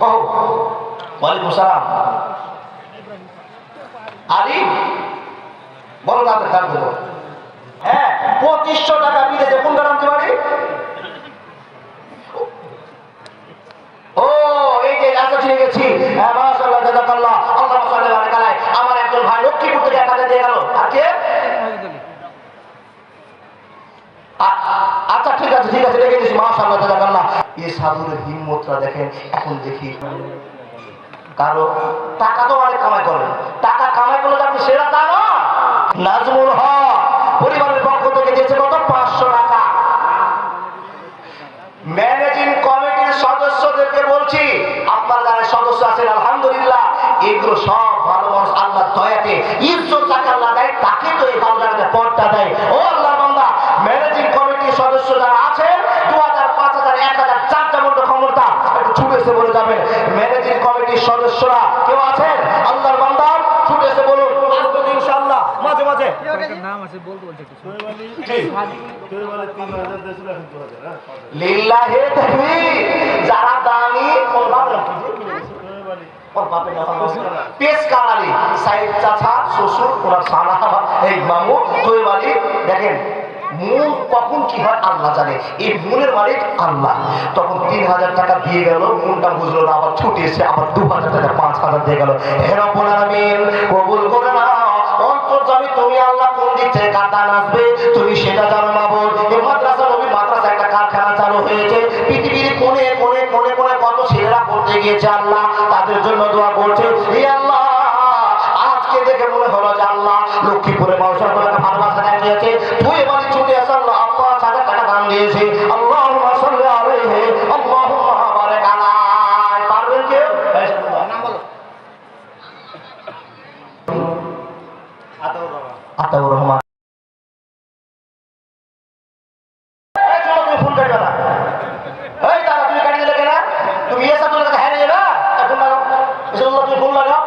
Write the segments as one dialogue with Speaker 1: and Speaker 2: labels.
Speaker 1: ও হ্যাঁ টাকা এই যে এত গেছি। হ্যাঁ মাশাআল্লাহ, জাযাকাল্লাহ। আল্লাহ সাল্লাল্লাহু একজন ভাই লক্ষ্মীপুর থেকে হাজার দিয়ে গেল। আর আচ্ছা ঠিক আছে ঠিক আছে রেখে দিয়েছি মাশাআল্লাহ এই সাধুর হিম্মতটা দেখেন, এখন দেখি। কারও টাকা তো অনেক কামাই করে। টাকা কামাই করলে আপনি সেরা তা নাজমুল হক। সদস্য আছেন, আলহামদুলিল্লাহ। এগুলো সব ভালো মানুষ আল্লাহ দয়াতে, ইজ্জত আল্লাহ দেয়, তাকে তো এই বাংলাতে পদটা দেয়। ও আল্লাহ বান্দা ম্যানেজিং কমিটির সদস্য যারা আছেন দু হাজার পাঁচ হাজার এক হাজার চারটা মতো ক্ষমতা, একটু ছুটেছে বলে যাবেন। ম্যানেজিং কমিটির সদস্যরা কেউ আছেন? আল্লাহর বান্দা, ছুটেছে এসে বলুন আসবে তো ইনশাআল্লাহ মাঝে মাঝে
Speaker 2: নাম আছে বলতে বলছে কিছু
Speaker 1: লিল্লাহে তাকবীর। যারা দানি ওর বাবার ওর বাপের নাম পেশ কারালি সাইদ চাচা শ্বশুর ওরা সারা এই মামু তোয়েব দেখেন মূল কখন কি হয় আল্লাহ জানে। এই মূলের মালিক আল্লাহ। তখন তিন হাজার টাকা দিয়ে গেল মনটা বুঝলো না আবার ছুটে এসে আবার দু হাজার টাকা পাঁচ হাজার দিয়ে গেল। হেরপন আমিন কবুল করে নাও অন্তর্জামী তুমি আল্লাহ কোন দিক থেকে কাতান আসবে তুমি সেটা জানো মাবুদ এই মাদ্রাসা নবী মাদ্রাসা একটা কারখানা চালু হয়েছে। পৃথিবীর কোণে কোণে কোণে কোণে কত ছেলেরা পড়তে গিয়েছে আল্লাহ, তাদের জন্য দোয়া করছে। এই আল্লাহ, আজকে দেখে মনে হলো আল্লাহ লক্ষ্মীপুরে মানুষের তোমাকে ভালোবাসা তুই এবারে ছুটে আসে, আল্লাহ দান দিয়েছে। আল্লাহ সাল্লি আলাইহি আল্লাহুম্মা বারিক আলাই পারবেন কেউ নাম বলো আতাউর রহমান এই চলো তুমি ফোন কাটবে না এই দাদা তুমি কাটি দিলে কেন তুমি এসা তুলে কাছে হারিয়ে যাবে এখন লাগাও এসা তুমি ফোন লাগাও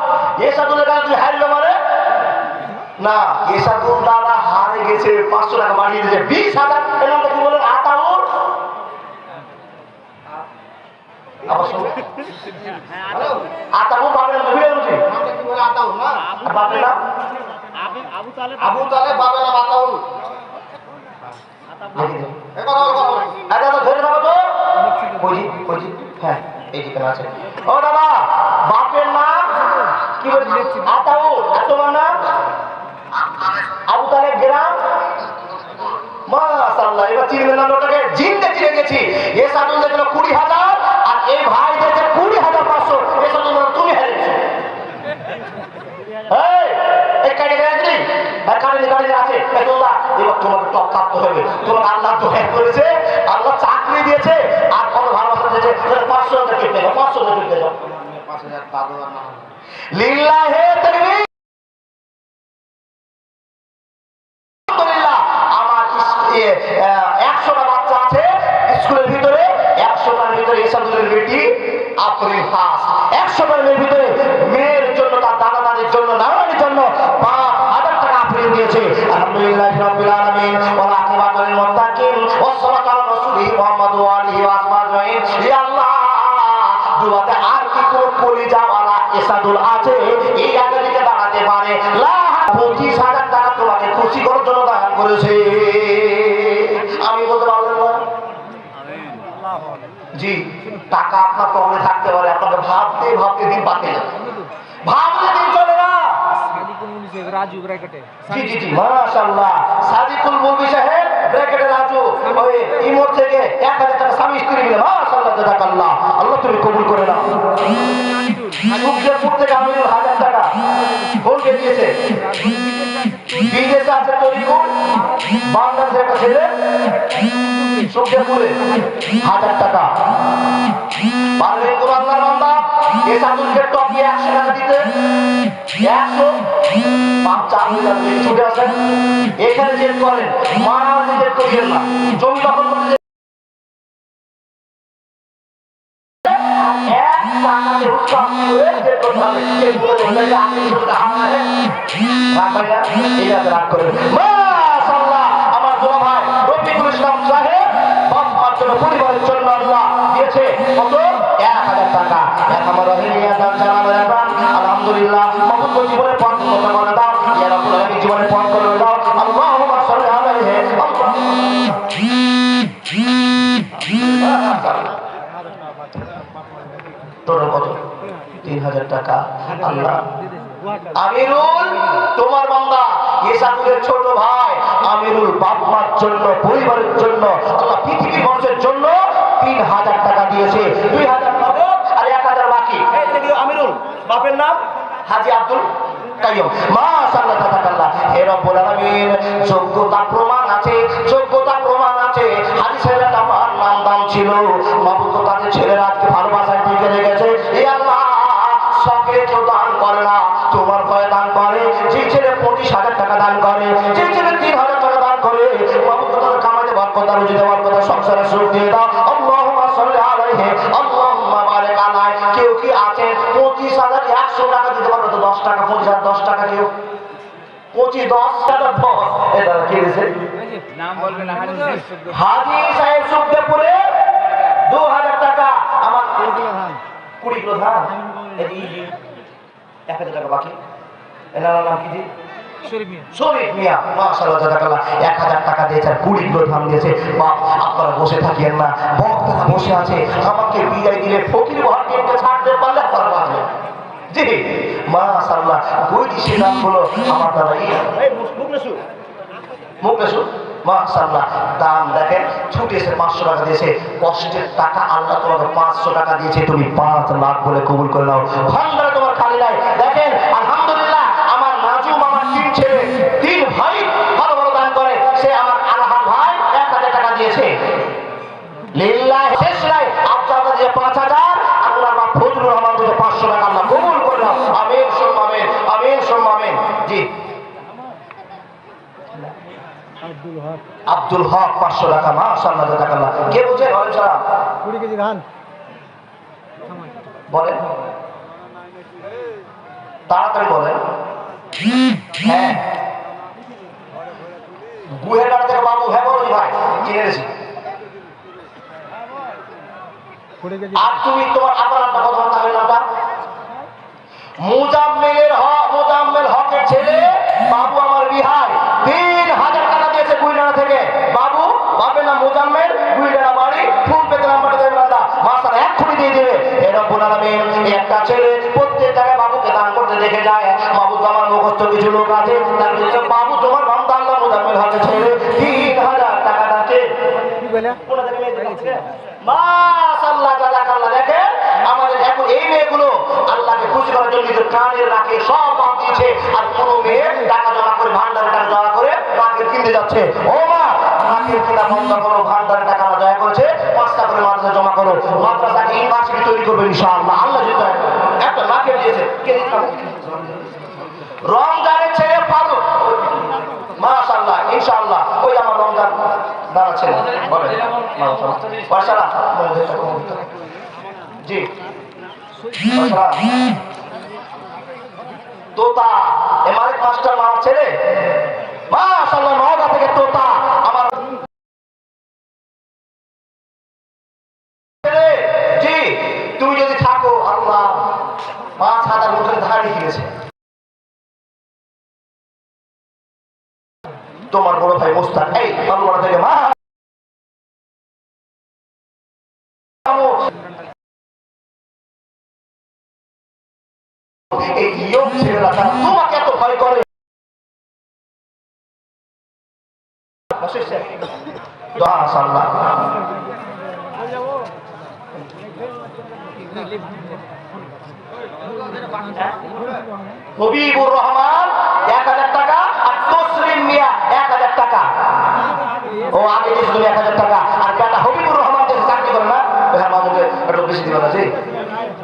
Speaker 1: এসা তুলে কাছে তুমি হারিয়ে মানে না এসা তুল দাদা হারে গেছে পাঁচশো টাকা বাড়িয়ে দিয়েছে বিশ হাজার এর নামটা কি বলেন আতাউর আতাউর বাপের নাম ভুলে গেছি আর বাপের নাম?
Speaker 2: আবু
Speaker 3: আবু
Speaker 1: হ্যাঁ বাপের কি বলছিস আতাউ আর তোমার নাম? আবু গ্রাম? মাশাআল্লাহ এবার চিনবেন না ওটাকে জিন্দে চিনে গেছি। এ সাদুল দেখল কুড়ি হাজার আর এই ভাই দিয়েছে কুড়ি হাজার পাঁচশো। এ সাদুল তুমি হেরেছো এই কাটে গেছে কাটে কাটে আছে। পেটুল্লাহ এবার তোমাকে টপ কাটতে হবে তোমাকে আল্লাহ দোয়া করেছে আল্লাহ চাকরি দিয়েছে আর কত ভালোবাসা দিয়েছে। পাঁচশো টাকা পাঁচশো টাকা। লিল্লাহে তাকবীর। আফরিন ফার্স্ট একশোটার মেয়ের ভিতরে মেয়ের জন্য তার দাদা দাদির জন্য নানানির জন্য পাঁচ হাজার টাকা আফরিন দিয়েছে। আলহামদুলিল্লাহ রাব্বিল আলামিন। ওয়া আকিবাতুল মুত্তাকিন। ওয়াসসালাতু আলা রাসূলিহি মুহাম্মাদ ওয়া আলিহি ওয়া আসহাবিহি ইয়া আল্লাহ! দুয়াতে আর কি কোনো কলিজাওয়ালা এসাদুল আছে? এই আগে দিকে দাঁড়াতে পারে। লা পঁচিশ হাজার টাকা তোমাকে খুশি করার জন্য দান করেছে। আমি বলতে পারলাম না? জি টাকা আপনার পারে আপনাকে ভাবতে ভাবতে দিন পাতে যাবে। ভাবতে দিন চলে না।
Speaker 2: সাদিকুল সাহেব রাজু ব্র্যাকেটে।
Speaker 1: জি জি জি মাশাআল্লাহ। সাদিকুল মুলবি সাহেব ব্র্যাকেটে রাজু। ওই ইমোর থেকে এক হাজার টাকা স্বামী স্ত্রী মিলে মাশাআল্লাহ জাযাকাল্লাহ। আল্লাহ তুমি কবুল করে নাও। যুগ দিয়েছে। বিদেশে আছে তরিকুল বাংলাদেশের একটা ছেলে সুখদেবপুরে হাজার টাকা। এ সাধুকে টপিয়ে একশো টাকা দিতে? একশো? ছুটে আসেন। এখানে চেক করেন মারামারি চেক করিয়েন না জমি দখল করতে যে- এক টাকাতে উৎসাহ করে চেক করতে টাকা। আল্লাহ আমিরুল, তোমার বান্দা ইসাকুরের ছোট ভাই, আমিরুল জন্য, পরিবারের জন্য, আল্লাহ মানুষের জন্য তিন হাজার টাকা দিয়েছে। দুই হাজার আর এক হাজার বাকি। এই আমিরুল, বাপের নাম হাজি আব্দুল যোগ্যতা প্রমাণ আছে, যোগ্যতা প্রমাণ আছে। আমার নাম দাম ছিল ছেলেরা আজকে ভালোবাসায় টিকে রেখেছে। এ আল্লাহ শখে তো দান করে না তোমার ভয়ে দান করে যে ছেলে পঁচিশ হাজার টাকা দান করে যে ছেলে তিন হাজার টাকা দান করে বাবু তাদের কামাতে বরকত আর রুজিতে বরকত সংসারে সুখ দিয়ে দাও। আল্লাহুম্মা সাল্লি আলাইহি আল্লাহুম্মা বারিক আলাইহি কেউ কি আছে? পঁচিশ হাজার একশো টাকা দিতে পারবে তো দশ টাকা পঁচিশ হাজার দশ টাকা কেউ? পঁচিশ দশ টাকা দশ। এটা কি দিয়েছে?
Speaker 2: নাম বলবেন না হাজি সাহেব শব্দ
Speaker 1: হাজি সাহেব সুখদেবপুরে। দু হাজার টাকা। আমার কুড়ি কিলো ধান? এই ইজি এক হাজার টাকা বাকি। এনার নাম কি জি?
Speaker 2: শরীফ মিয়া।
Speaker 1: মাশাআল্লাহ জাযাকাল্লাহ। এক হাজার টাকা দিয়েছে আর কুড়ি কিলো ধান দিয়েছে। বাপ আপনারা বসে থাকিয়েন না। বক্তারা বসে আছে। আমাকে বিদায় দিলে ফকির ভাগ্যকে ছাড়তে পারলে আপনারা বাঁচবে জি মাশাআল্লাহ। কই দিছে দামগুলো আমার দাদা এই মুখলেসু মুখলেসু মাশাআল্লাহ, দাম দেখেন, ছুটে এসে পাঁচশো টাকা দিয়েছে, কষ্টের টাকা, আল্লাহ তোমাকে পাঁচশো টাকা দিয়েছে, তুমি পাঁচ লাখ বলে কবুল করে নাও। ভান্ডারে তোমার খালি নাই। দেখেন, আলহামদুলিল্লাহ, আমার নাজুম আমার তিন ছেলে, তিন ভাই ভালো ভালো দান করে, সে আমার আলাহান ভাই এক হাজার টাকা দিয়েছে। লিল্লাহ, শেষ নাই। আপনার দিয়ে পাঁচ হাজার আল্লাহ বা ফজলুর রহমান থেকে পাঁচশো টাকা আল্লাহ কবুল করে নাও আমিন সোম আমিন আমিন সোম আমিন জি
Speaker 2: আব্দুল হক
Speaker 1: পাঁচশো টাকা মাশাআল্লাহ জাযাকাল্লাহ কে বুঝে ঘরে সালাম।
Speaker 2: কুড়ি কেজি ধান।
Speaker 1: বলেন। তাড়াতাড়ি বলেন। হ্যাঁ। থেকে বাবু হ্যাঁ বলো ভাই আর তুমি তোমার আপনার একটা কথা তাহলে নামটা? মুজাম্মেলের হক মুজাম্মেল হকের ছেলে বাবু আমার বিহার তিন হাজার টাকা দিয়েছে গুইডানা থেকে বাবু বাপের নাম মুজাম্মেল গুইডানা বাড়ি ফোন পেতে নাম্বারটা দেবে না মাসার এক্ষুনি দিয়ে দেবে এরকম একটা ছেলে প্রত্যেক জায়গায় বাবুকে দান করতে দেখে যায়। বাবু তো আমার মুখস্থ কিছু লোক আছে। বাবু তোমার বান্দা আল্লাহ মুজাম্মেল হকের ছেলে তিন হাজার টাকা দেখেন আমাদের এখন এই মেয়েগুলো আল্লাহকে খুশি করার জন্য নিজের কানের রাখে সব বাদ দিয়েছে। আর কোন মেয়ে টাকা জমা করে ভান্ডারে টাকা জমা করে রাখের কিনতে যাচ্ছে। ও মা রাখের কিনা বন্ধ করো ভান্ডারে টাকা দয়া করেছে। পাঁচটা করে। মাদ্রাসা ইউনিভার্সিটি তৈরি করবে ইনশাআল্লাহ। আল্লাহ যদি। একটা রাখের দিয়েছে। কে রমজানের ছেলে ফারুক। মাশাআল্লাহ, ইনশাআল্লাহ। ওই আমার রমজান দাঁড়া ছেলে। বলে মাশাআল্লাহ। জি। তোতা। এ মালিক মাস্টার মামার ছেলে। মাশাআল্লাহ, নওগাঁ থেকে তোতা আমার ছেলে জি তুমি যদি থাকো আল্লাহ পাঁচ হাজার মুখের ধারে গিয়েছে তোমার বড় ভাই মোস্তাক, এই বাবুমারা থেকে মা। তোমাকে এত ভয় করে। মাশাআল্লাহ। হবিবুর রহমান, এক হাজার টাকা, আর তসলিম মিয়া, এক হাজার টাকা। ও, আগে দিয়েছে তুমি এক হাজার টাকা। আর বেটা হবিবুর রহমান দেশে চাকরি করে না হ্যাঁ একটু বেশি দিবে না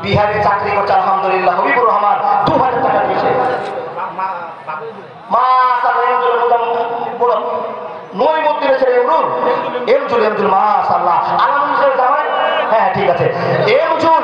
Speaker 1: বিহারে চাকরি করছে, আলহামদুলিল্লাহ হবিবুর রহমান, দু হাজার টাকা দিয়েছে। বড় নই মন্দিরে ছেলে এমরুল? এমজুল এমজুল, মাশাআল্লাহ। আলহামদুলিল্লাহ হ্যাঁ ঠিক আছে। এমজুল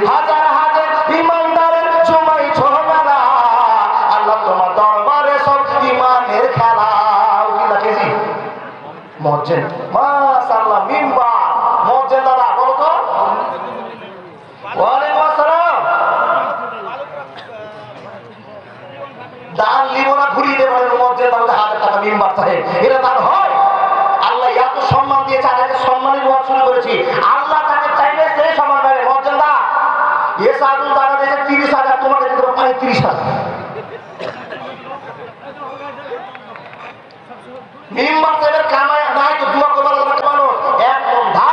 Speaker 1: হচ্ছে মাশাআল্লাহ, মিম্বার মসজিদ বলো তো। ওয়ালাইকুম আসসালাম। দান লিবো ঘুরিয়ে দেবো মসজিদ দাদা হাজার টাকা মিম্বার চাই এটা দান হয়। আল্লাহ এত সম্মান দিয়েছে, আর এত সম্মানের ওয়াজ শুরু করেছি। আল্লাহ তাকে চাইলে সে সম্মান এ দিয়েছে তিরিশ হাজার তোমাকে দিতে পঁয়ত্রিশ হাজার।